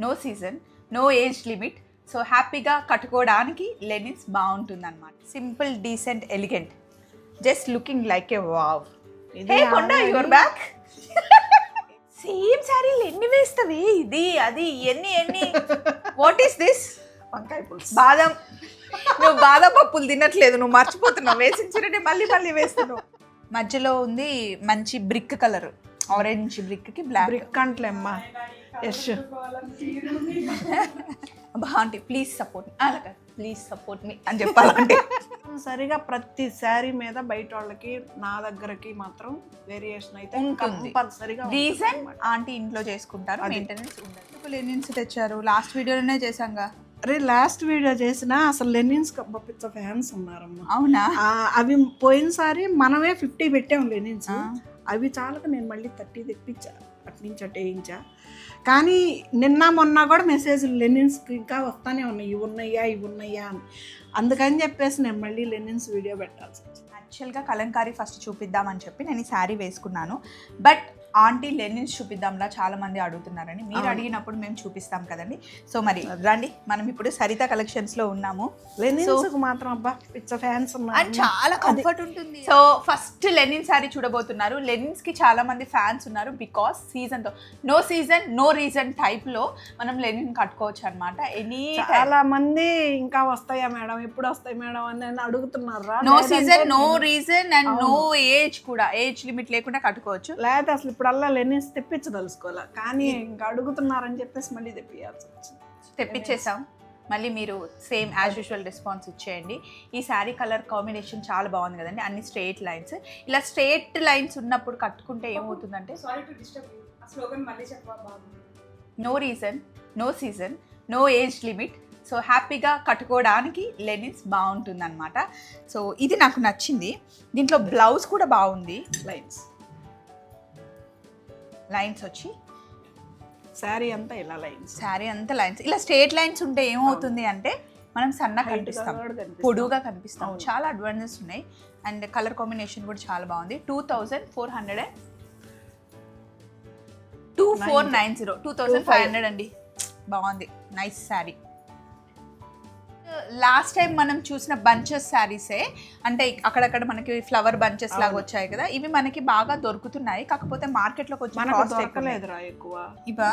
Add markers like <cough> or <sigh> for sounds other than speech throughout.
No season no age limit so హ్యాపీగా కట్టుకోవడానికి linens బాగుంటుంది అనమాట simple decent elegant just looking like a wow hey కొండ your back same శారీలు ఎన్ని వేస్తావి? ఇది అది ఎన్ని ఎన్ని? వాట్ ఈస్ దిస్ వంకాయ పులుసు. బాదం. నువ్వు బాదం పప్పులు తినట్లేదు నువ్వు మర్చిపోతున్నావు. వేసిన చీరని మళ్ళీ మళ్ళీ వేస్తున్నావు. మధ్యలో ఉంది మంచి బ్రిక్ కలర్. ఆరెంజ్ బ్రిక్కి బ్లాక్ బ్రిక్ అంటలేమ్మా. <laughs> బాగుంటాయి. ప్లీజ్ సపోర్ట్ అలాగే. ప్లీజ్ సపోర్ట్ మీ అని చెప్పాలంటే. <laughs> సరిగా ప్రతి శారీ మీద బయట వాళ్ళకి నా దగ్గరకి మాత్రం వేరియేషన్ అయితే. కంపల్సరిగా రీజన్ ఆంటీ ఇంట్లో చేసుకుంటారు మెయింటెనెన్స్ ఉండదు. లెనిన్స్ తెచ్చారు. లాస్ట్ వీడియోలోనే చేసాంగా అరే లాస్ట్ వీడియో చేసిన అసలు లెనిన్స్ పిచ్చ ఫ్యాన్స్ ఉన్నారమ్మా. అవునా? అవి పోయినసారి మనమే ఫిఫ్టీ పెట్టాం లెనిన్స్. అవి చాలక నేను మళ్ళీ థర్టీ తెప్పించా. అట్నుంచి అటు వేయించా కానీ నిన్న మొన్న కూడా మెసేజ్ లెనిన్స్కి ఇంకా వస్తానే ఉన్నాయి. ఇవి ఉన్నాయా ఇవి ఉన్నాయా అని. అందుకని చెప్పేసి నేను మళ్ళీ లెనిన్స్ వీడియో పెట్టాల్సి వచ్చింది. యాక్చువల్గా కలంకారీ ఫస్ట్ చూపిద్దామని చెప్పి నేను ఈ శారీ వేసుకున్నాను. బట్ ఆంటీ లెనిన్స్ చూపిద్దాంలా చాలా మంది అడుగుతున్నారని. మీరు. అడిగినప్పుడు మేము చూపిస్తాం కదండి. సో మరి రండి మనం ఇప్పుడు సరిత కలెక్షన్స్లో ఉన్నాము లెనిన్స్ మాత్రం అబ్బా పిచ్చ ఫ్యాన్స్ అండ్ చాలా కంఫర్ట్ ఉంటుంది. సో ఫస్ట్ లెనిన్ శారీ చూడబోతున్నారు. లెనిన్స్కి చాలా మంది ఫ్యాన్స్ ఉన్నారు బికాస్ సీజన్తో నో సీజన్ నో రీజన్ టైప్లో మనం లెనిన్ కట్టుకోవచ్చు అనమాట ఎనీ చాలా మంది ఇంకా వస్తాయా మేడం? ఎప్పుడు వస్తాయి మేడం? అని అడుగుతున్నారా? No season no reason and no age కూడా ఏజ్ లిమిట్ లేకుండా కట్టుకోవచ్చు. లేకపోతే అసలు ఇప్పుడల్లా లెనిన్స్ తెప్పించదలుచుకోలే కానీ ఇంకా అడుగుతున్నారని చెప్పేసి మళ్ళీ తెప్పియాల్సి వచ్చింది. తెప్పించేసాం మళ్ళీ మీరు సేమ్ యాజ్ యూజువల్ రెస్పాన్స్ ఇచ్చేయండి. ఈ శారీ కలర్ కాంబినేషన్ చాలా బాగుంది కదండి. అన్ని స్ట్రేట్ లైన్స్. ఇలా స్ట్రేట్ లైన్స్ ఉన్నప్పుడు కట్టుకుంటే ఏమవుతుందంటే సారీ టు డిస్టర్బ్ యూ ఆ స్లోగన్ మళ్ళీ చెప్పవా బాబు? No reason no season no age limit so హ్యాపీగా కట్టుకోవడానికి లెనిన్స్ బాగుంటుంది అనమాట సో ఇది నాకు నచ్చింది. దీంట్లో బ్లౌజ్ కూడా బాగుంది. లైన్స్ లైన్స్ వచ్చి? శారీ అంతా ఇలా లైన్స్. శారీ అంతా లైన్స్. ఇలా స్ట్రేట్ లైన్స్ ఉంటే ఏమవుతుంది అంటే మనం సన్నగా కనిపిస్తాం. పొడుగా కనిపిస్తాం. చాలా అడ్వాంటేజెస్ ఉన్నాయి. అండ్ కలర్ కాంబినేషన్ కూడా చాలా బాగుంది. Two thousand four hundred and. Two four nine zero two thousand five hundred అండి. బాగుంది. నైస్ శారీ. లాస్ట్ టైం మనం చూసిన బంచెస్ శారీసే అంటే అక్కడక్కడ మనకి ఫ్లవర్ బంచెస్ లాగా. వచ్చాయి కదా ఇవి మనకి బాగా దొరుకుతున్నాయి. కాకపోతే మార్కెట్లో కొంచెం కాస్ట్ ఎక్కువ ఇవా?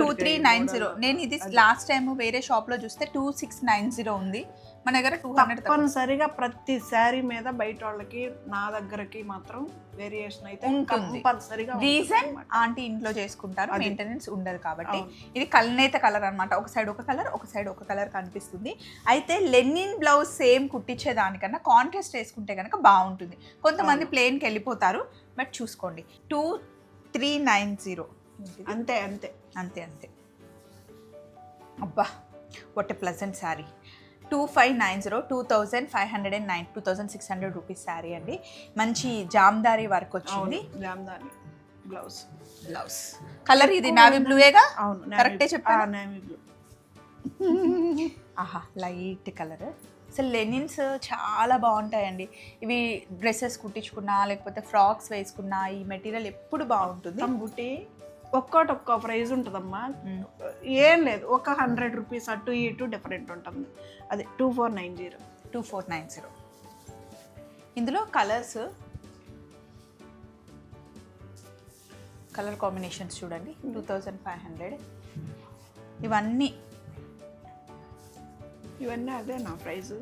టూ త్రీ నైన్ జీరో నేను ఇది. లాస్ట్ టైం వేరే షాప్లో చూస్తే టూ సిక్స్ నైన్ జీరో ఉంది. మన దగ్గర టూ హండ్రెడ్ తప్పనిసరిగా ప్రతి శారీ మీద బయట వాళ్ళకి నా దగ్గరకి మాత్రం వేరియేషన్ అయితే. కంపల్సరిగా రీజన్. ఆంటీ ఇంట్లో చేసుకుంటారు. మెయింటెనెన్స్ ఉండదు కాబట్టి. ఇది కల్నేత కలర్ అన్నమాట. ఒక సైడ్ ఒక కలర్ ఒక సైడ్ ఒక కలర్ కనిపిస్తుంది. అయితే లెనిన్ బ్లౌజ్ సేమ్ కుట్టించే దానికన్నా కాంట్రాస్ట్ వేసుకుంటే కనుక బాగుంటుంది. కొంతమంది ప్లేన్కి వెళ్ళిపోతారు బట్ చూసుకోండి. టూ త్రీ నైన్ జీరో అంతే అంతే. అంతే అంతే. అబ్బా what a pleasant sari two five nine zero two thousand five hundred and nine two thousand six hundred rupees sari అండి. మంచి జామ్దారీ వర్క్ వచ్చింది. జామ్దాని బ్లౌజ్. బ్లౌజ్. కలర్ ఇది నావీ బ్లూయేగా అవును కరెక్టే చెప్పానా? Navy blue. ఆహా లైట్ కలర్. అసలు లెనిన్స్ చాలా బాగుంటాయండి. ఇవి డ్రెస్సెస్ కుట్టించుకున్నా లేకపోతే ఫ్రాక్స్ వేసుకున్నా ఈ మెటీరియల్ ఎప్పుడు బాగుంటుంది? బుట్టి ఒక్కోటి ఒక్కో ప్రైజ్ ఉంటుందమ్మా. మ్మ్. ఏం లేదు ఒక హండ్రెడ్ రూపీస్ అటు ఇటు డిఫరెంట్ ఉంటుంది. అదే two four nine zero. Two four nine zero. ఇందులో కలర్స్ కలర్ కాంబినేషన్స్ చూడండి. Two thousand five hundred. ఇవన్నీ ఇవన్నీ అదే నా ప్రైజ్.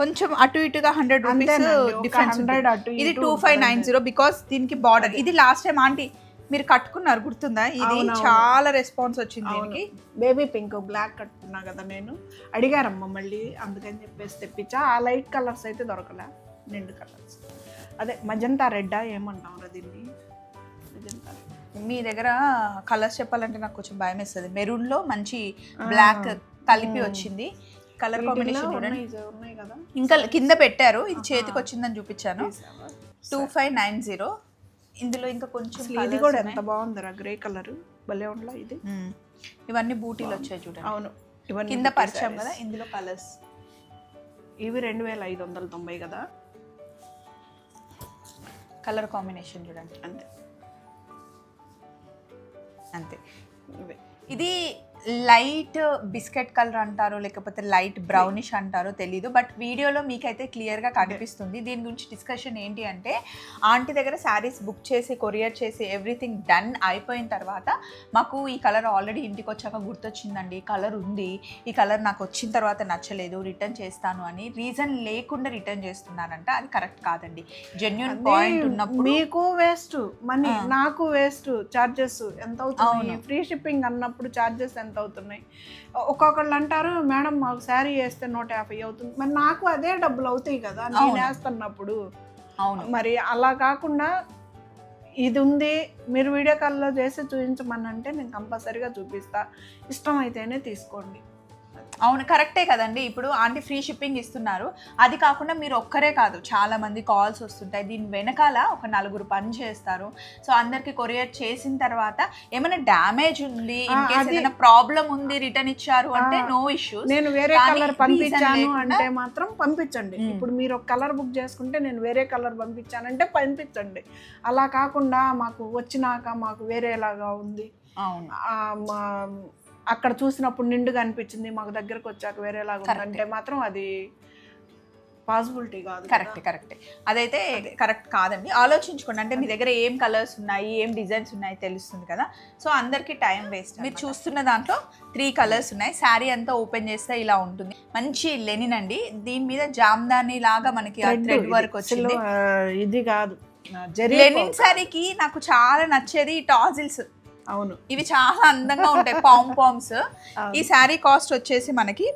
కొంచెం అటు ఇటుగా హండ్రెడ్ రూపీస్ డిఫరెన్స్ 100 అటు ఇది two five nine. Zero because దీనికి బార్డర్ ఇది లాస్ట్ టైం ఆంటీ మీరు కట్టుకున్నారు గుర్తుందా? ఇది. చాలా రెస్పాన్స్ వచ్చింది దీనికి. బేబీ పింక్ బ్లాక్ కట్టుకున్నా కదా నేను. అడిగారమ్మ మళ్ళీ అందుకని చెప్పేసి తెప్పించా. ఆ లైట్ కలర్స్ అయితే దొరకలే నిండు కలర్స్ అదే మజంతా రెడ్డా ఏమంటాం దీన్ని? మజంతా మీ దగ్గర కలర్స్ చెప్పాలంటే నాకు కొంచెం భయం వేస్తుంది మెరూన్లో మంచి బ్లాక్ కలిపి వచ్చింది. కలర్ కాంబినేషన్ చూడండి. ఇంకా కింద పెట్టారు. ఇది చేతికి వచ్చిందని చూపించాను? టూ ఫైవ్ నైన్ జీరో ఇందులో ఇంకా కొంచెం ఇది కూడా. ఎంత బాగుందిరా గ్రే కలర్ భలే ఉండలా ఇది. ఇవన్నీ బూటీలు వచ్చాయి చూడండి. అవును. ఇవన్నీ కింద పరిచయం. కదా ఇందులో కలర్స్ ఇవి రెండు వేల ఐదు వందల తొంభై కదా? కలర్ కాంబినేషన్ చూడండి. అంతే. అంతే. ఇది లైట్ బిస్కెట్ కలర్ అంటారో లేకపోతే లైట్ బ్రౌనిష్ అంటారో తెలీదు. బట్ వీడియోలో మీకైతే క్లియర్గా కనిపిస్తుంది. దీని గురించి డిస్కషన్ ఏంటి అంటే ఆంటీ దగ్గర శారీస్ బుక్ చేసి కొరియర్ చేసి ఎవ్రీథింగ్ డన్ అయిపోయిన తర్వాత మాకు ఈ కలర్ ఆల్రెడీ ఇంటికి వచ్చాక గుర్తొచ్చిందండి. ఈ కలర్ ఉంది. ఈ కలర్ నాకు వచ్చిన తర్వాత నచ్చలేదు రిటర్న్ చేస్తాను అని రీజన్ లేకుండా రిటర్న్ చేస్తున్నానంట అది కరెక్ట్ కాదండి. జెన్యున్ పాయింట్ ఉన్నప్పుడు మీకు వేస్ట్ మనీ. నాకు వేస్ట్ చార్జెస్ ఎంత అవుతుంది. ఫ్రీ షిప్పింగ్ అన్నప్పుడు చార్జెస్ ఎంత అవుతున్నాయి. ఒక్కొక్కళ్ళు అంటారు మేడం మాకు శారీ వేస్తే నూట యాభై అవుతుంది. మరి నాకు అదే డబ్బులు అవుతాయి కదా నేను. వేస్తున్నప్పుడు. అవును. మరి అలా కాకుండా ఇది ఉంది మీరు వీడియో కాల్లో చేసి చూపించమని అంటే నేను కంపల్సరీగా చూపిస్తా. ఇష్టం అయితేనే తీసుకోండి. అవును కరెక్టే కదండి. ఇప్పుడు ఆంటీ ఫ్రీ షిప్పింగ్ ఇస్తున్నారు. అది కాకుండా మీరు ఒక్కరే కాదు చాలా మంది కాల్స్ వస్తుంటాయి. దీని వెనకాల ఒక నలుగురు పని చేస్తారు. సో అందరికి కొరియర్ చేసిన తర్వాత ఏమైనా డ్యామేజ్ ఉంది? ఏదైనా ప్రాబ్లం ఉంది రిటర్న్ ఇచ్చారు అంటే నో ఇష్యూస్. నేను వేరే కలర్ పంపించాను అంటే మాత్రం పంపించండి. ఇప్పుడు మీరు ఒక కలర్ బుక్ చేసుకుంటే నేను వేరే కలర్ పంపించానంటే పంపించండి. అలా కాకుండా మాకు వచ్చినాక మాకు వేరేలాగా ఉంది. అవును. అక్కడ చూసినప్పుడు నిండుగా అనిపించింది మాకు దగ్గరకు వచ్చాక వేరేలాగా. ఉందంటే మాత్రం అది పాసిబిలిటీ కాదు. కరెక్ట్ కరెక్ట్ అదైతే కరెక్ట్ కాదండి. ఆలోచించుకోండి. అంటే మీ దగ్గర ఏం కలర్స్ ఉన్నాయి ఏం డిజైన్స్ ఉన్నాయి తెలుస్తుంది కదా. సో అందరికి టైం వేస్ట్ మీరు చూస్తున్న దాంట్లో త్రీ కలర్స్ ఉన్నాయి. శారీ అంతా ఓపెన్ చేస్తే ఇలా ఉంటుంది. మంచి లెనిన్ అండి. దీని మీద జామ్దాని లాగా మనకి థ్రెడ్. వర్క్ వచ్చింది. ఇది కాదు. లెనిన్. శారీకి నాకు చాలా నచ్చేది ఈ టాజిల్స్. అవును. ఇవి చాలా అందంగా ఉంటాయి పామ్ పామ్స్. ఈ శారీ కాస్ట్ వచ్చేసి మనకి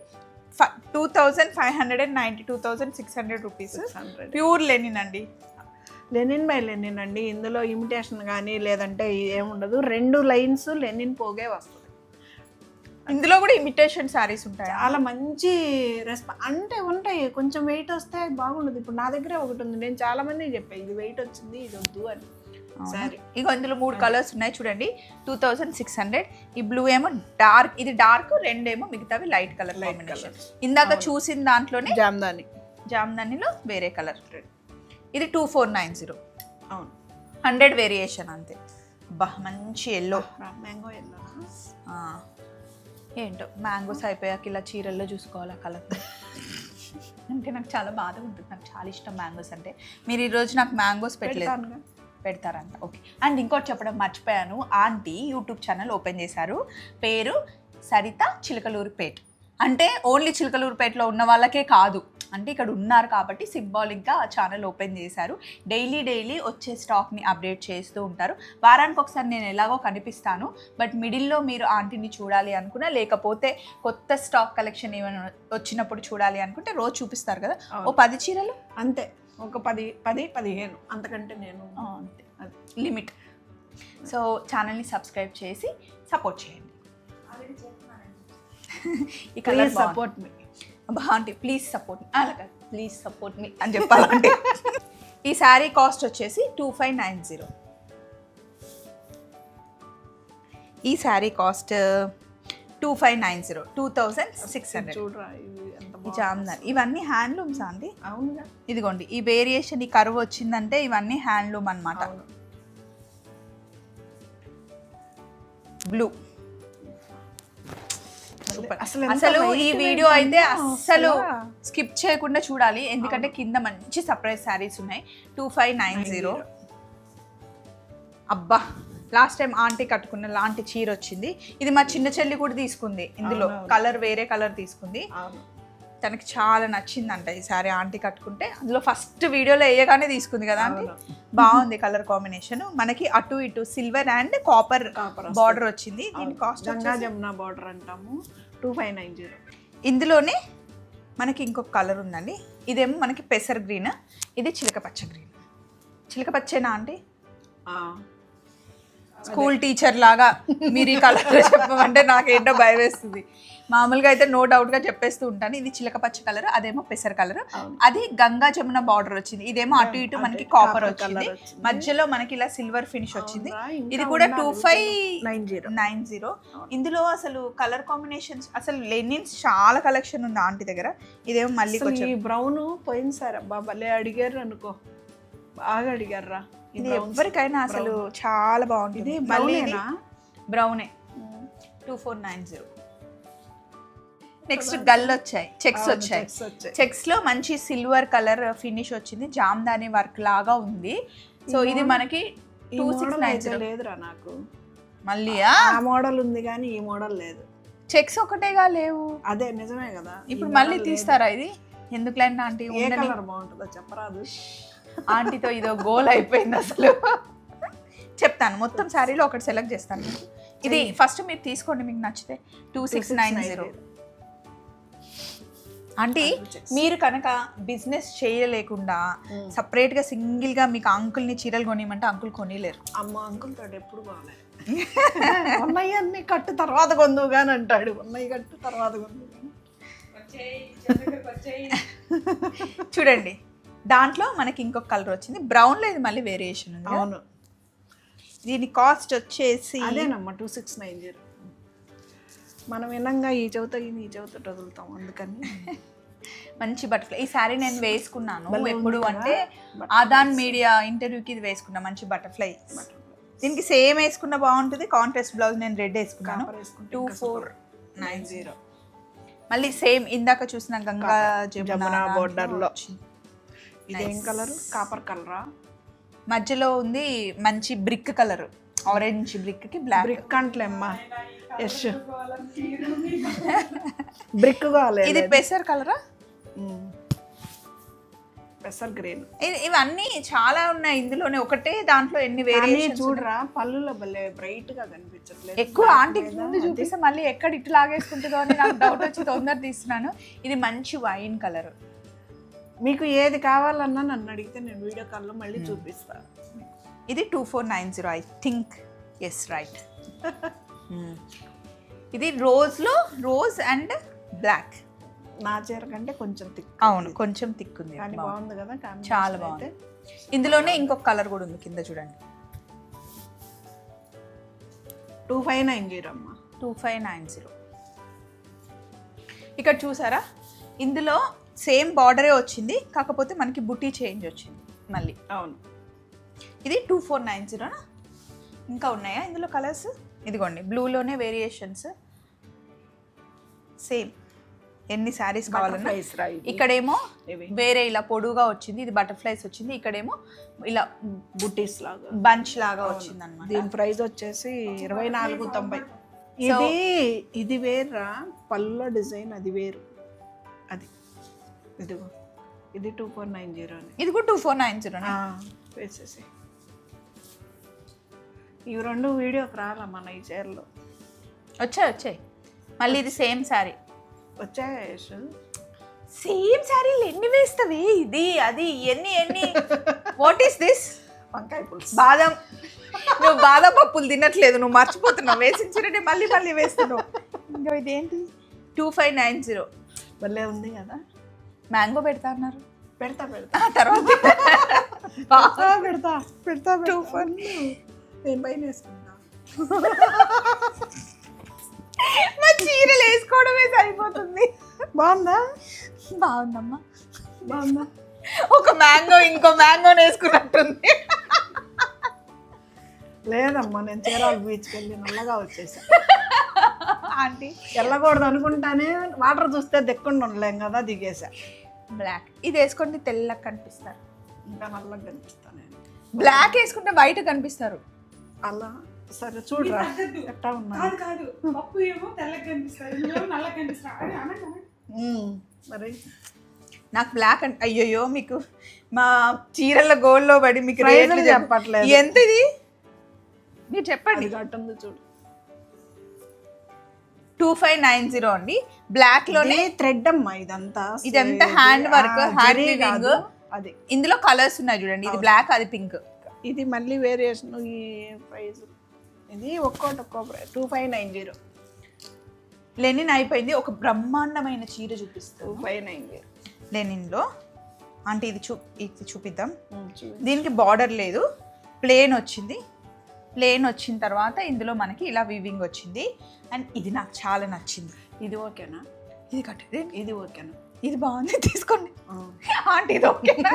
two thousand five hundred and ninety two thousand six hundred rupees pure linen అండి. లెనిన్ బై లెనిన్ అండి. ఇందులో ఇమిటేషన్ కానీ లేదంటే ఏముండదు రెండు లైన్స్ లెనిన్ పోగే వస్తుంది. ఇందులో కూడా ఇమిటేషన్ శారీస్ ఉంటాయి? చాలా మంచి రెస్పా అంటే ఉంటాయి. కొంచెం వెయిట్ వస్తే బాగుండదు. ఇప్పుడు నా దగ్గరే ఒకటి ఉంది. నేను చాలా మంది చెప్పాను ఇది వెయిట్ వచ్చింది ఇది వద్దు అని. సరే ఇక ఇందులో మూడు కలర్స్ ఉన్నాయి చూడండి. టూ థౌజండ్ సిక్స్ హండ్రెడ్ ఈ బ్లూ ఏమో డార్క్ ఇది డార్క్ రెండేమో మిగతావి లైట్ కలర్ కాంబినేషన్. ఇందాక. చూసిన దాంట్లోనే జామ్దాని. జామ్దానిలో వేరే కలర్ ఇది టూ ఫోర్ నైన్ జీరో అవును. హండ్రెడ్ వేరియేషన్ అంతే. బా మంచి ఎల్లో మ్యాంగో ఎల్లో ఏంటో మ్యాంగోస్ అయిపోయాక ఇలా చీరల్లో చూసుకోవాలి కలర్ <laughs> అంటే నాకు చాలా బాధ ఉంటుంది. నాకు చాలా ఇష్టం మ్యాంగోస్ అంటే. మీరు ఈరోజు నాకు మ్యాంగోస్ పెట్టలేదు. పెడతారంట. ఓకే అండ్ ఇంకోటి చెప్పడం మర్చిపోయాను. ఆంటీ యూట్యూబ్ ఛానల్ ఓపెన్ చేశారు. పేరు సరిత చిలకలూరుపేట్. అంటే ఓన్లీ చిలకలూరుపేటలో ఉన్న వాళ్ళకే కాదు. అంటే ఇక్కడ ఉన్నారు కాబట్టి సింబాలిక్గా ఆ ఛానల్ ఓపెన్ చేశారు. డైలీ డైలీ వచ్చే స్టాక్ని అప్డేట్ చేస్తూ ఉంటారు. వారానికి ఒకసారి నేను ఎలాగో కనిపిస్తాను. బట్ మిడిల్లో మీరు ఆంటీని చూడాలి అనుకున్నా లేకపోతే కొత్త స్టాక్ కలెక్షన్ ఏమైనా వచ్చినప్పుడు చూడాలి అనుకుంటే రోజు చూపిస్తారు కదా. ఓ. పది చీరలు? అంతే. ఒక పది పది పదిహేను. అంతకంటే నేను అంతే. లిమిట్. సో ఛానల్ని సబ్స్క్రైబ్ చేసి సపోర్ట్ చేయండి. ప్లీజ్ సపోర్ట్ మీ ఆంటీ ప్లీజ్ సపోర్ట్ మీ అలాగే ప్లీజ్ సపోర్ట్ మీ అని చెప్పాలంటే. ఈ శారీ కాస్ట్ వచ్చేసి టూ ఫైవ్ నైన్ జీరో. ఈ sari cost two five nine zero. Two thousand six hundred. Jamdani ఇవన్నీ హ్యాండ్లూమ్స్ అండి? అవునుగా. ఇదిగోండి ఈ వేరియేషన్ ఈ కరువు వచ్చిందంటే ఇవన్నీ హ్యాండ్లూమ్ అన్నమాట. అవును. బ్లూ. అసలు ఈ వీడియో అయితే అస్సలు అసలు స్కిప్ చేయకుండా చూడాలి. ఎందుకంటే కింద మంచి సర్ప్రైజ్ శారీస్ ఉన్నాయి. Two five nine zero. అబ్బా లాస్ట్ టైం ఆంటీ కట్టుకున్న లాంటి చీర వచ్చింది. ఇది మా చిన్న చెల్లి కూడా తీసుకుంది ఇందులో. కలర్ వేరే కలర్ తీసుకుంది. తనకి చాలా నచ్చిందంట ఈ సారీ ఆంటీ కట్టుకుంటే. అందులో ఫస్ట్ వీడియోలో వేయగానే తీసుకుంది కదా ఆంటీ. బాగుంది కలర్ కాంబినేషన్. మనకి అటు ఇటు సిల్వర్ అండ్ కాపర్. బార్డర్ వచ్చింది. దీని కాస్ట్ గంగా జమున బార్డర్ అంటాము. Two five nine zero. ఇందులోనే మనకి ఇంకొక కలర్ ఉందండి. ఇదేమో మనకి పెసర్ గ్రీన్. ఇది చిలక పచ్చ గ్రీన్. చిలక పచ్చేనా ఆంటీ? స్కూల్ టీచర్ లాగా మీరు ఈ కలర్ చెప్పమంటే నాకేంటో భయం వేస్తుంది. మామూలుగా అయితే నో డౌట్గా చెప్పేస్తూ ఉంటాను. ఇది చిలక పచ్చ కలర్ అదేమో పెసర్ కలర్. అది గంగా జమున బార్డర్ వచ్చింది. ఇదేమో అటు ఇటు మనకి కాపర్ వచ్చింది. మధ్యలో మనకి ఇలా సిల్వర్ ఫినిష్ వచ్చింది. ఇది కూడా? Two five nine zero nine zero. ఇందులో అసలు కలర్ కాంబినేషన్స్ అసలు లెనిన్స్ చాలా కలెక్షన్ ఉంది ఆంటీ దగ్గర. ఇదేమో మళ్ళీ బ్రౌన్ పోయింది సార్ అబ్బా భలే అడిగారు అనుకో. బాగా అడిగారా ఇది ఎవరికైనా అసలు చాలా బాగుంటుంది. మళ్ళీ బ్రౌనే two four nine zero next గల్ వచ్చాయి. చెక్స్ వచ్చాయి. చెక్స్లో మంచి సిల్వర్ కలర్ ఫినిష్ వచ్చింది. జామ్దాని వర్క్ లాగా ఉంది. సో ఇది మనకి టూ సిక్స్ నైన్ జీరో లేదురా నాకు. మళ్ళీ ఆ మోడల్ ఉంది కానీ ఈ మోడల్ లేదు. చెక్స్ ఒకటేగా లేవు? అదే నిజమే కదా. ఇప్పుడు మళ్ళీ. తీస్తారా ఇది? ఏ ఉండని. కలర్ బాగుంటుందో చెప్పరాదు. ఆంటీతో ఇదో గోల్ అయిపోయింది అసలు. చెప్తాను మొత్తం శారీలో ఒకటి సెలెక్ట్ చేస్తాను. ఇది ఫస్ట్ మీరు తీసుకోండి మీకు నచ్చితే. Two six nine zero aunty మీరు కనుక బిజినెస్ చేయలేకుండా Hmm. సపరేట్గా సింగిల్గా మీకు అంకుల్ని చీరలు కొనియమంటే అంకుల్ కొనిలేరు. అమ్మ అంకుల్ తోడు ఎప్పుడు బాగాలే. ఉన్నాయి అన్ని కట్టు తర్వాత కానీ అంటాడు. ఉన్నాయి కట్టు తర్వాత కానీ చూడండి దాంట్లో మనకి ఇంకొక కలర్ వచ్చింది బ్రౌన్లో ఇది మళ్ళీ వేరియేషన్ ఉంది. అవును దీని కాస్ట్ వచ్చేసి అదేనమ్మా టూ సిక్స్ నైన్ జీరో మనం వినంగా ఈ చెవితో ఈ చెవితో వదులుతాం అందుకని <laughs> మంచి బటర్ఫ్లై ఈ సారీ నేను వేసుకున్నాను ఎప్పుడు? అంటే. ఆదాన్ మీడియా ఇంటర్వ్యూకి ఇది వేసుకున్నా మంచి బటర్ఫ్లై దీనికి సేమ్ వేసుకున్న బాగుంటుంది కాంట్రాస్ట్ బ్లౌజ్ నేను రెడ్ వేసుకున్నాను టూ ఫోర్. నైన్ జీరో మళ్ళీ సేమ్ ఇందాక చూసిన గంగా జమున జమున దాంట్లో border లో. వచ్చింది. ఇదేం. కలర్? కాపర్ కలరా? మధ్యలో ఉంది మంచి బ్రిక్ కలర్. ఆరెంజ్ బ్రిక్కి బ్లాక్ <laughs> బ్రిక్ అంటలేమ్మా. ఎస్ బ్రిక్ కావాలి ఇది పెసర్ కలరా? పెసర్ గ్రీన్. ఇవన్నీ చాలా ఉన్నాయి ఇందులోనే. ఒకటే దాంట్లో ఎన్ని వేరియేషన్స్ చూడరా పళ్ళులో భలే బ్రైట్గా కనిపించట్లేదు. ఎక్కువ ఆంటీకి ముందు చూపిస్తే మళ్ళీ ఎక్కడ ఇటు లాగేసుకుంటుందో అని నాకు డౌట్ వచ్చి తొందర తీస్తున్నాను. ఇది మంచి వైన్ కలర్. మీకు ఏది కావాలన్నా నన్ను అడిగితే నేను వీడియో కాల్లో మళ్ళీ చూపిస్తా. ఇది two four nine zero I think. Yes right Hmm. ఇది రోజ్లో రోజ్ అండ్ బ్లాక్. నా చీర కంటే కొంచెం థిక్ అవును కొంచెం థిక్ ఉంది. కానీ బాగుంది. కదా చాలా. బాగుంది. ఇందులోనే ఇంకొక కలర్ కూడా ఉంది కింద చూడండి. టూ ఫైవ్ నైన్ జీరో అమ్మా. Two five nine zero. ఇక్కడ చూసారా? ఇందులో సేమ్ బార్డరే వచ్చింది కాకపోతే మనకి బుటీ చేంజ్ వచ్చింది మళ్ళీ. అవును. ఇది టూ ఫోర్ నైన్ జీరోనా ఇంకా ఉన్నాయా? ఇందులో కలర్స్? ఇదిగోండి బ్లూలోనే వేరియేషన్స్. సేమ్. ఎన్ని శారీస్ కావాలన్నా. ఇక్కడేమో వేరే ఇలా పొడుగా వచ్చింది ఇది బటర్ఫ్లైస్ వచ్చింది ఇక్కడేమో ఇలా బుటీస్ లాగా. బంచ్ లాగా వచ్చింది అనమాట దీని ప్రైస్ వచ్చేసి ఇరవై నాలుగు తొంభై. ఇది ఇది వేర్రా? పళ్ళ డిజైన్ అది వేరు. అది. ఇదిగో. ఇది టూ ఫోర్ నైన్ జీరో ఇది కూడా టూ ఫోర్ నైన్ జీరో వేసేసి ఇవి రెండు వీడియోకి రాలా మన ఈ చీరలో. వచ్చాయి వచ్చాయి. మళ్ళీ ఇది సేమ్ శారీ. వచ్చాయా? సేమ్ శారీలు ఎన్ని వేస్తావి ఇది అది ఎన్ని ఎన్ని? వాట్ ఈస్ దిస్ వంకాయ పులుసు. బాదం. నువ్వు బాదం పప్పులు తినట్లేదు నువ్వు మర్చిపోతున్నావు. వేసిన చీరని మళ్ళీ మళ్ళీ వేస్తున్నావు. ఇంకా ఇదేంటి? Two five nine zero. భలే ఉంది కదా. మ్యాంగో పెడతా అన్నారు. పెడతా పెడతా. తర్వాత పెడతా పెడతా పెడతా. టూ ఫోర్ నేను పైన వేసుకుంటా. మా చీరలు వేసుకోవడమే సరిపోతుంది. బాగుందా? బాగుందమ్మా. బాగుందా? ఒక మ్యాంగో ఇంకో మ్యాంగో వేసుకున్నట్టుంది. లేదమ్మా నేను చీరాల బీచ్కి వెళ్ళి నల్లగా వచ్చేసా. ఆంటీ. వెళ్ళకూడదు అనుకుంటానే వాటర్ చూస్తే దిక్కుండా ఉండలేం కదా దిగేసా. బ్లాక్. ఇది వేసుకుంటే తెల్లగా కనిపిస్తారు. ఇంకా నల్లగా కనిపిస్తాను. నేను బ్లాక్ వేసుకుంటే బయట కనిపిస్తారు. అలా? సరే చూడరా. ఎట్టా ఉన్నా కాదు కాదు. పప్పు ఏమో తెల్లగా కనిపిస్తుంది. నువ్వేమో నల్లగా కనిపిస్తావు అని అనగా మరి? నాకు బ్లాక్ అంటే అయ్యయ్యో మీకు మా చీరల గోల్లో పడి మీకు Price రేట్లు చెప్పట్లేదు. ఎంత ఇది? మీరు చెప్పండి. అది కట్టుంది చూడు. టూ ఫైవ్ నైన్ జీరో అండి. బ్లాక్లోనే థ్రెడ్ అమ్మా ఇదంతా. ఇదంతా hand జరీ weaving. కాదు, అది. ఇందులో కలర్స్ ఉన్నాయి చూడండి. ఇది బ్లాక్ అది పింక్ ఇది మళ్ళీ వేరియేషన్ ఈ ప్రైస్ ఇది ఒక్కోటి ఒక్కో two five nine zero. Linen అయిపోయింది. ఒక బ్రహ్మాండమైన చీర టూ చూపిస్తాను ఫైవ్ నైన్ జీరో. లెనిన్లో అంటే ఇది చూ ఇది చూపిద్దాం. దీనికి బార్డర్ లేదు. ప్లేన్ వచ్చింది. ప్లేన్ వచ్చిన తర్వాత ఇందులో మనకి ఇలా వివింగ్ వచ్చింది. అండ్ ఇది నాకు చాలా నచ్చింది. ఇది ఓకేనా? ఇది కట్టేది ఇది ఓకేనా? ఇది బాగుంది తీసుకోండి. ఆంటీ ఇది ఓకేనా?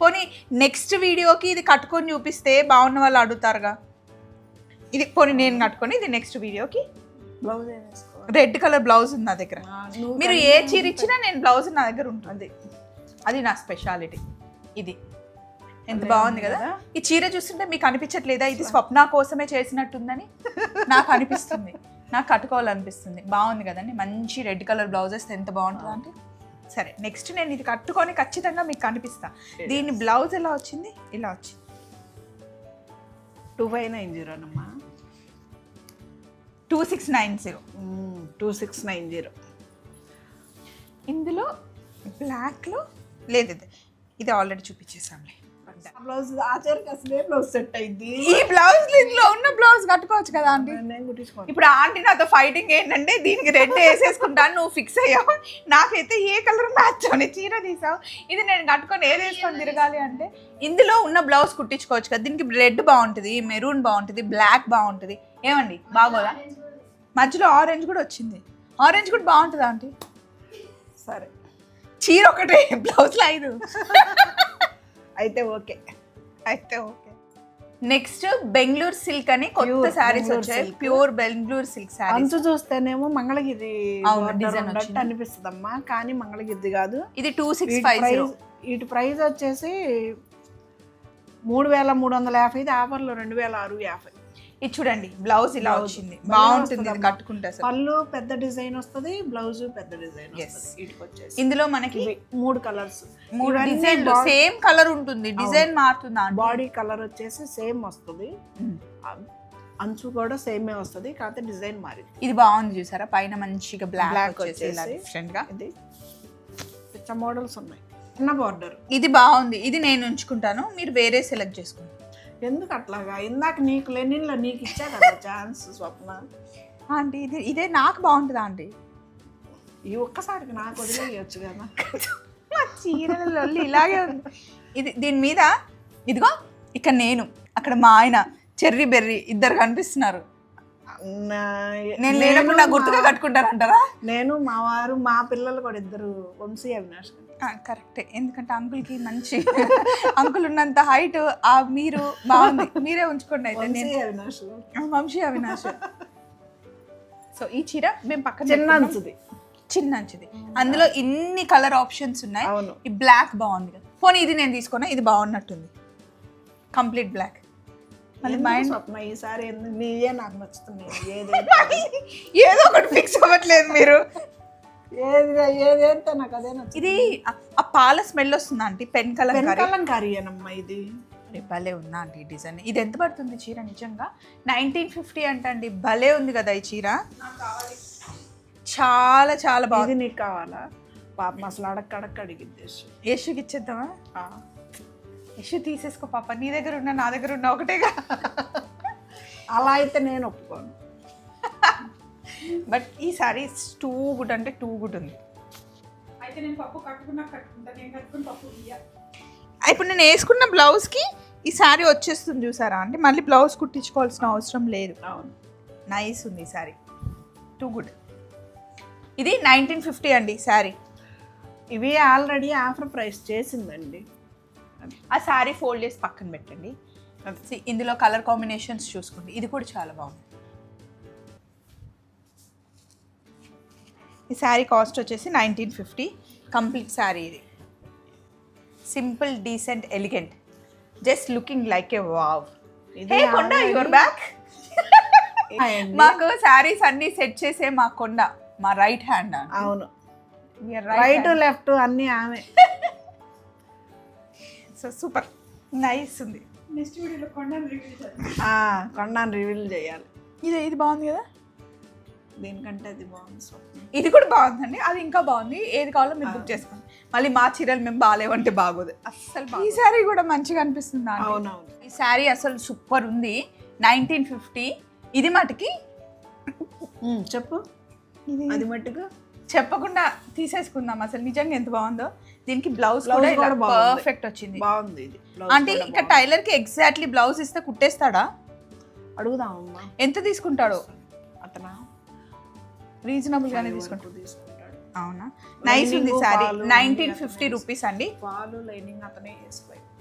పోనీ నెక్స్ట్ వీడియోకి ఇది కట్టుకొని చూపిస్తే బాగున్న వాళ్ళు అడుగుతారుగా. ఇది పోనీ నేను కట్టుకొని ఇది నెక్స్ట్ వీడియోకి బ్లౌజ్ రెడ్ కలర్ బ్లౌజ్ ఉంది నా దగ్గర. మీరు ఏ చీర ఇచ్చినా నేను బ్లౌజ్ నా దగ్గర ఉంటుంది. అది నా స్పెషాలిటీ ఇది. ఎంత బాగుంది కదా? ఈ చీర చూస్తుంటే మీకు అనిపించట్లేదా? ఇది స్వప్న కోసమే చేసినట్టుందని? నాకు అనిపిస్తుంది. నాకు కట్టుకోవాలనిపిస్తుంది. బాగుంది కదండి. మంచి రెడ్ కలర్ బ్లౌజెస్ ఎంత బాగుంటుంది అంటే. సరే నెక్స్ట్ నేను ఇది కట్టుకొని ఖచ్చితంగా మీకు కనిపిస్తా. దీని బ్లౌజ్ ఎలా వచ్చింది? ఇలా వచ్చింది two five nine జీరోనమ్మా two six nine zero. Two six nine zero. ఇందులో బ్లాక్లో లేదు ఇది ఇది ఆల్రెడీ చూపించేసాంలే. బ్లౌజ్ ఆచార్యకి అసలే బ్లౌజ్ సెట్ అయింది? ఈ బ్లౌజ్ ఇందులో ఉన్న బ్లౌజ్ కట్టుకోవచ్చు కదా ఆంటీ. నేను కుట్టించుకోను. ఇప్పుడు ఆంటీ నాతో ఫైటింగ్ ఏంటంటే దీనికి రెడ్ వేసేసుకుంటాను నువ్వు ఫిక్స్ అయ్యావు. నాకైతే ఏ కలర్ మ్యాచ్ అని చీర తీసావు. ఇది నేను కట్టుకొని ఏది వేసుకొని తిరగాలి అంటే ఇందులో ఉన్న బ్లౌజ్ కుట్టించుకోవచ్చు కదా. దీనికి రెడ్ బాగుంటుంది మెరూన్ బాగుంటుంది బ్లాక్ బాగుంటుంది. ఏమండి? బాగోదా? మధ్యలో ఆరెంజ్ కూడా వచ్చింది. ఆరెంజ్ కూడా బాగుంటుందా ఆంటీ? సరే. చీర ఒకటే బ్లౌజ్లో ఐదు. అయితే ఓకే. అయితే ఓకే. నెక్స్ట్ బెంగళూరు సిల్క్ అని కొత్త Pure బెంగళూరు వచ్చాయి. silk. Pure Bengaluru silk saris. అంచు చూస్తేనేమో మంగళగిరి అవును, border design ఉన్నట్టు వచ్చింది. అనిపిస్తుందమ్మా కానీ మంగళగిరిది కాదు. ఇది టూ సిక్స్ వీటి ఫైవ్ జీరో ప్రైస్ వీటి ప్రైస్ వచ్చేసి మూడు వేల మూడు వందల యాభై ఇది ఆఫర్లో రెండు వేల ఆరు యాభై ఇది చూడండి బ్లౌజ్ ఇలా. వచ్చింది. బాగుంటుంది ఇది. కట్టుకుంటే పళ్ళు పెద్ద డిజైన్ వస్తుంది బ్లౌజ్ పెద్ద డిజైన్ ఇందులో మనకి మూడు కలర్స్. మూడు డిజైన్ సేమ్ కలర్ ఉంటుంది డిజైన్ మారుతుందా బాడీ కలర్ వచ్చేసి సేమ్ వస్తుంది. అంచు కూడా సేమే వస్తుంది కాకపోతే డిజైన్ మారింది. ఇది బాగుంది చూసారా? పైన మంచిగా బ్లాక్ వచ్చేసి. డిఫరెంట్గా. ఇది మోడల్స్ ఉన్నాయి. చిన్న బార్డర్ ఇది బాగుంది. ఇది నేను ఉంచుకుంటాను. మీరు వేరే సెలెక్ట్ చేసుకోండి. ఎందుకు అట్లాగా ఇందాక నీకు లెనిన్లో నీకు ఇచ్చా కదా ఛాన్స్ స్వప్న? ఆంటీ ఇది ఇదే నాకు బాగుంటుందా ఆంటీ? ఈ ఒక్కసారికి నాకు వదిలేయచ్చు కదా. చీరల లొల్లి ఇలాగే ఉంది. ఇది దీని మీద ఇదిగో ఇక్కడ నేను అక్కడ మా ఆయన చెర్రీ బెర్రీ ఇద్దరు కనిపిస్తున్నారు. నా- నేను లేనప్పుడు నా గుర్తుగా కట్టుకుంటారంటారా? నేను మా వారు మా పిల్లలు కూడా ఇద్దరు వంశీ అవినాష్. కరెక్టే. ఎందుకంటే అంకుల్కి మంచి <laughs> అంకుల్ ఉన్నంత హైట్ ఆ మీరు బాగుంది. మీరే ఉంచుకోండి అయితే నేను. అవినాష్. వంశీ అవినాష్. సో ఈ చీర మేము పక్కన చిన్న పెట్టుకున్నాం. అంచుది. చిన్న అంచుది. అందులో ఇన్ని కలర్ ఆప్షన్స్ ఉన్నాయి. ఈ బ్లాక్ బాగుంది కదా. పోనీ ఇది నేను తీసుకున్నా ఇది బాగున్నట్టుంది. Complete black. మళ్ళీ మైండ్ స్వప్న? ఈసారి నీయే నాకు నచ్చుతున్నాయి. <laughs> ఏదో? ఒకటి ఫిక్స్ అవ్వట్లేదు మీరు. ఏది నాకు అదే ఇది ఆ- పాల స్మెల్ వస్తుంది ఆంటీ? పెన్ కలర్ వెనకాలం కరియేనమ్మా ఇది. భలే ఉందా ఆంటీ డిజైన్? ఇది ఎంత పడుతుంది చీర నిజంగా? నైన్టీన్ ఫిఫ్టీ అంటండి భలే ఉంది కదా ఈ చీర. చాలా చాలా ఇది బాగుంది నీకు కావాలా? పాపం అసలు అడక్క అడక్క అడిగింది యశ్. యశుకి ఇచ్చేద్దామా? ఆ. యశు తీసేసుకో పాప నీ దగ్గర ఉన్న నా దగ్గర ఉన్న ఒకటేగా. అలా అయితే నేను ఒప్పుకోను. <laughs> బట్ ఈ సారీ టూ గుడ్ అంటే టూ గుడ్ ఉంది. అయితే నేను పప్పు కట్టుకున్నా కట్టుకుంటా. నేను కట్టుకుని పప్పు ఇప్పుడు నేను వేసుకున్న బ్లౌజ్కి ఈ సారీ వచ్చేస్తుంది చూసారా? అంటే మళ్ళీ బ్లౌజ్ కుట్టించుకోవాల్సిన అవసరం లేదు. అవును. నైస్ ఉంది ఈ సారీ టూ గుడ్ ఇది నైన్టీన్ ఫిఫ్టీ అండి ఈ సారీ ఇవి ఆల్రెడీ ఆఫర్ ప్రైస్ చేసిందండి. ఆ శారీ ఫోల్డ్ చేసి పక్కన పెట్టండి. See, ఇందులో కలర్ కాంబినేషన్స్ చూసుకోండి. ఇది కూడా చాలా బాగుంది. ఈ శారీ కాస్ట్ వచ్చేసి నైన్టీన్ ఫిఫ్టీ. కంప్లీట్ శారీ ఇది. Simple decent elegant. Just looking like a wow. ఇది హే కొండ యువర్ బ్యాక్. <laughs> మాకు శారీస్ అన్ని సెట్ చేసే మా కొండ మా రైట్ హ్యాండ్ అవును. రైట్ లెఫ్ట్ అన్ని ఆమె. సో సూపర్ నైస్ ఉంది. నెక్స్ట్ వీడియోలో కొండను రివ్యూ చేద్దాం. ఆ, కొండాన్ని రివీల్ చేయాలి. ఇది ఇది బాగుంది కదా? దీనికంటే అది బాగుంది స్వప్న. ఇది కూడా బాగుందండి. అది ఇంకా బాగుంది. ఏది కావాలో మీరు బుక్ చేసుకోండి మళ్ళీ మా చీరలు మేము బాగాలేవంటే బాగోదు. అస్సలు ఈ శారీ కూడా మంచిగా అనిపిస్తుంది. అవునవును. ఈ శారీ అసలు సూపర్ ఉంది. Nineteen fifty. ఇది మటుకి చెప్పు. ఇది అది మట్టుకు? చెప్పకుండా తీసేసుకుందాం అసలు. నిజంగా ఎంత బాగుందో. దీనికి బ్లౌజ్ కూడా. పర్ఫెక్ట్ వచ్చింది. బాగుంది ఇది. అంటే ఇక. టైలర్కి ఎగ్జాక్ట్లీ బ్లౌజ్ ఇస్తే కుట్టేస్తాడా? అడుగుదామమ్మా ఎంత తీసుకుంటాడు? అతను? రీజనబుల్ గానే తీసుకుంటాడు. అవునా? నైస్ ఉంది పాలు నైన్టీన్ ఫిఫ్టీ రూపీస్ అండి. పాలు లైనింగ్ అతనే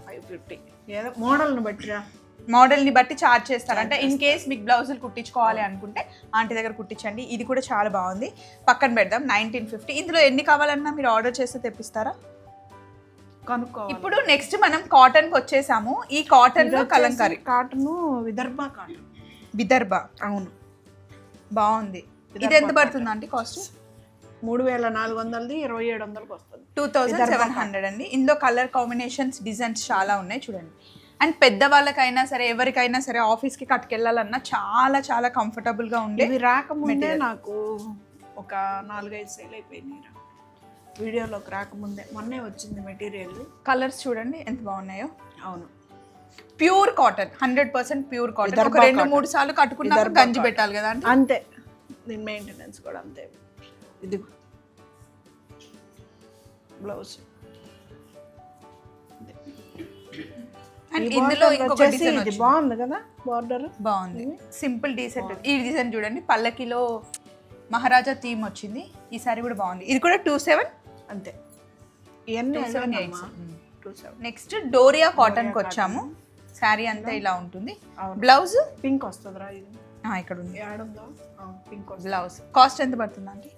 ఫైవ్ ఫిఫ్టీ ఏదో మోడల్ని బట్టిరా మోడల్ని బట్టి చార్జ్ చేస్తారు అంటే ఇన్ కేస్ మీకు బ్లౌజులు కుట్టించుకోవాలి అనుకుంటే ఆంటీ దగ్గర కుట్టించండి. ఇది కూడా చాలా బాగుంది. పక్కన పెడదాం. నైన్టీన్ ఫిఫ్టీ ఇందులో ఎన్ని కావాలన్నా మీరు ఆర్డర్ చేస్తే తెప్పిస్తారా? కనుక్కోవాలి. ఇప్పుడు నెక్స్ట్ మనం కాటన్కి వచ్చేసాము. ఈ కాటన్లో Kalamkari. Cotton Vidarbha cotton Vidarbha. అవును. బాగుంది. ఇది ఎంత పడుతుంది ఆంటీ కాస్ట్ మూడు వేల నాలుగు వందలది ఇరవై ఏడు వందలకి వస్తుంది. టూ థౌజండ్ సెవెన్ హండ్రెడ్ అండి. ఇందులో కలర్ కాంబినేషన్స్ డిజైన్స్ చాలా ఉన్నాయి చూడండి. అండ్ పెద్ద వాళ్ళకైనా సరే ఎవరికైనా సరే ఆఫీస్కి కట్టుకెళ్ళాలన్నా చాలా చాలా కంఫర్టబుల్గా ఉండే ఇవి రాకముందే. నాకు ఒక నాలుగైదు సేల్ అయిపోయినాయి. వీడియోలోకి రాకముందే మొన్నే వచ్చింది మెటీరియల్ కలర్స్ చూడండి ఎంత బాగున్నాయో. అవును. Pure cotton hundred percent pure cotton ఒక రెండు. మూడు సార్లు కట్టుకున్నాక విదర్భ గంజి. పెట్టాలి కదా అంతే. దీని మెయింటెనెన్స్ కూడా అంతే. ఇది బ్లౌజ్ ఇందులో ఇంకొక డిజైన్ బాగుంది కదా? బార్డర్ బాగుంది. సింపుల్ డీసెంట్ ఈ డిజైన్ చూడండి. పల్లకిలో మహారాజా థీమ్ వచ్చింది. ఈ సారీ కూడా బాగుంది. ఇది కూడా టూ సెవెన్ అంతే. నెక్స్ట్ డోరియా కాటన్కి వచ్చాము శారీ అంతా ఇలా ఉంటుంది. బ్లౌజ్ పింక్ వస్తుందిరా ఇది. ఇక్కడ ఉంది పింక్ బ్లౌజ్. కాస్ట్ ఎంత పడుతుంది అండి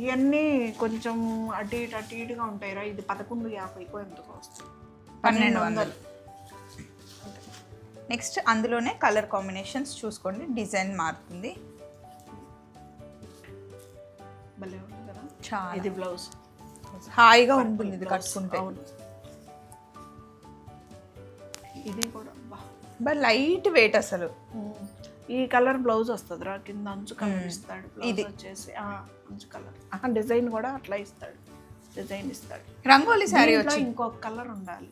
ఇవన్నీ కొంచెం అటు ఇటు అటు ఇటుగా ఉంటాయిరా ఇది పదకొండు యాభైకో ఎంతకో వస్తుంది పన్నెండు వందలు. నెక్స్ట్ అందులోనే కలర్ కాంబినేషన్స్ చూసుకోండి. డిజైన్ మారుతుంది. చాలా. ఇది బ్లౌజ్. హాయిగా ఉంటుంది ఇది కట్టుకుంటే. ఇది కూడా బా లైట్ వెయిట్ అసలు. ఈ కలర్ బ్లౌజ్ వస్తుందిరా కింద అంచు కలర్ ఇస్తాడు ఇది. వచ్చేసి అంచు కలర్. డిజైన్ కూడా అట్లా ఇస్తాడు డిజైన్ ఇస్తాడు. రంగోలీ దీంట్లో వచ్చి. ఇంకొక కలర్ ఉండాలి.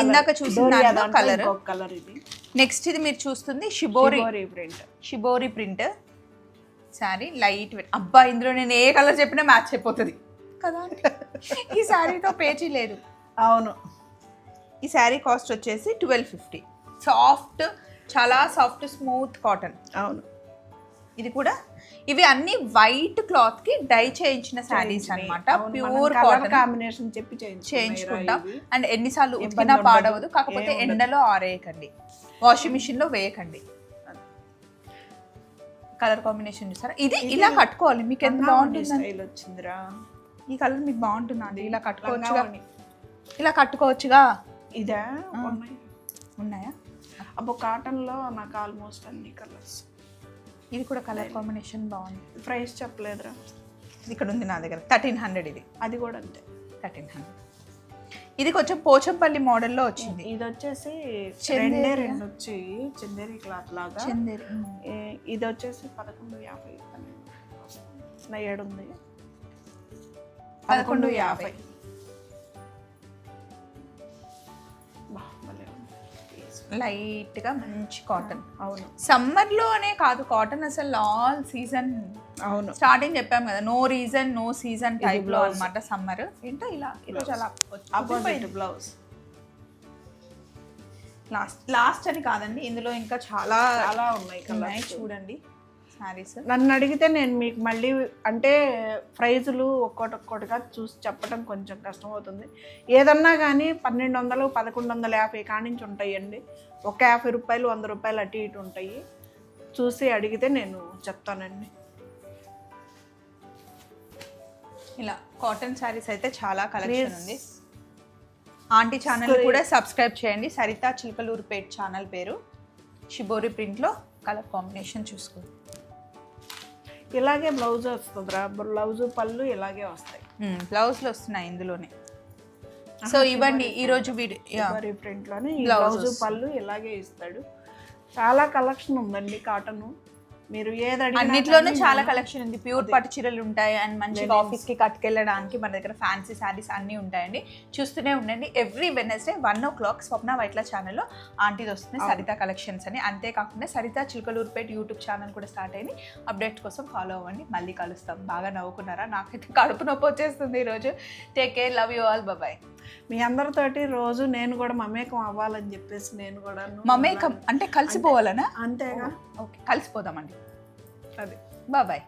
ఇందాక చూసిన కలర్? కలర్ ఇది. నెక్స్ట్ ఇది మీరు చూస్తుంది shibori. Print. Shibori print sari light weight. అబ్బా ఇందులో నేను ఏ కలర్ చెప్పినా మ్యాచ్ అయిపోతుంది. కదా ఈ శారీతో పేచీ లేదు. అవును. ఈ శారీ కాస్ట్ వచ్చేసి ట్వెల్వ్ ఫిఫ్టీ. సాఫ్ట్ చాలా సాఫ్ట్ స్మూత్ కాటన్ అవును. ఇది కూడా ఇవి అన్ని వైట్ క్లాత్కి డై చేయించిన శారీస్ అన్నమాట. ప్యూర్ కాటన్ కాంబినేషన్ చెప్పి చేయించుకుంటాం. అండ్ ఎన్నిసార్లు ఉతికినా. పాడవదు. కాకపోతే. ఎండలో ఆరేయకండి. వాషింగ్ మిషన్లో వేయకండి. కలర్ కాంబినేషన్ చూసారా? ఇది ఇలా కట్టుకోవాలి. మీకు ఎంత బాగుంటుంది స్టైల్ వచ్చిందిరా. ఈ కలర్ మీకు బాగుంటుందా అండి? ఇలా కట్టుకోవచ్చుగా. ఇలా కట్టుకోవచ్చుగా. ఇదా? ఉన్నాయా? అబ్బో కాటన్లో నాకు ఆల్మోస్ట్ అన్ని కలర్స్ ఇది కూడా కలర్ కాంబినేషన్ బాగుంది. ప్రైస్ చెప్పలేదురా. ఇక్కడ ఉంది నా దగ్గర. థర్టీన్ హండ్రెడ్ ఇది. అది కూడా అంతే. థర్టీన్ హండ్రెడ్ ఇది కొంచెం పోచంపల్లి మోడల్లో వచ్చింది. ఇది వచ్చేసి. రెండే రెండు వచ్చి చందేరి క్లాత్ లాగా. చందేరి ఇది వచ్చేసి పదకొండు యాభై. నా ఏడు ఉంది పదకొండు యాభై. లైట్గా మంచి కాటన్. అవును. సమ్మర్లోనే కాదు కాటన్ అసలు ఆల్ సీజన్ అవును. స్టార్టింగ్ చెప్పాం కదా నో రీజన్ నో సీజన్ టైప్లో. అన్నమాట సమ్మర్. ఏంటో ఇలా ఈరోజు అలా అపోజిట్ బ్లౌజ్ లాస్ట్ లాస్ట్ అని కాదండి ఇందులో ఇంకా చాలా చాలా ఉన్నాయి ఉన్నాయి చూడండి. సారీస్ నన్ను అడిగితే నేను మీకు మళ్ళీ అంటే ప్రైజులు ఒక్కొక్కటి ఒక్కొక్కటిగా చూసి చెప్పడం కొంచెం కష్టం అవుతుంది ఏదన్నా కానీ పన్నెండు వందలు పదకొండు వందల యాభై కానించి ఉంటాయండి. ఒక యాభై రూపాయలు వంద రూపాయలు అటు ఇటు ఉంటాయి. చూసి అడిగితే నేను చెప్తానండి. ఇలా కాటన్ సారీస్ అయితే చాలా కలెక్షన్. ఉంది. ఆంటీ ఛానల్ కూడా సబ్స్క్రైబ్ చేయండి. సరిత చిలకలూరుపేట్ ఛానల్ పేరు. షిబోరి ప్రింట్లో కలర్ కాంబినేషన్ చూసుకోండి. ఇలాగే బ్లౌజ్ వస్తుందిరా. బ్లౌజ్ పళ్ళు ఇలాగే వస్తాయి. బ్లౌజ్లు వస్తున్నాయి ఇందులోనే. సో ఇవ్వండి ఈరోజు మరి ప్రింట్లోనే. బ్లౌజ్ వస్తుంది. పళ్ళు ఇలాగే ఇస్తాడు. చాలా కలెక్షన్ ఉందండి కాటన్. మీరు ఏది అన్నిట్లోనూ చాలా కలెక్షన్ ఉంది. ప్యూర్ పట్టు చీరలు ఉంటాయి. అండ్ మంచిగా ఆఫీస్కి కట్టుకెళ్ళడానికి మన దగ్గర ఫ్యాన్సీ శారీస్ అన్నీ ఉంటాయండి. చూస్తూనే ఉండండి. Every Wednesday one o'clock Swapna Vaitla ఛానల్లో ఆంటీది వస్తుంది సరిత కలెక్షన్స్ అని. అంతేకాకుండా సరిత చిలకలూరుపేట యూట్యూబ్ ఛానల్ కూడా స్టార్ట్ అయింది. అప్డేట్స్ కోసం ఫాలో అవ్వండి. మళ్ళీ కలుస్తాం. బాగా నవ్వుకున్నారా? నాకైతే కడుపు నొప్పి వచ్చేస్తుంది ఈరోజు. Take care love you all bye మీ అందరితోటి రోజు నేను కూడా మమేకం అవ్వాలని చెప్పేసి నేను కూడా మమేకం? అంటే కలిసిపోవాలనా? అంతేగా. ఓకే. కలిసిపోదామండి. అది బాయ్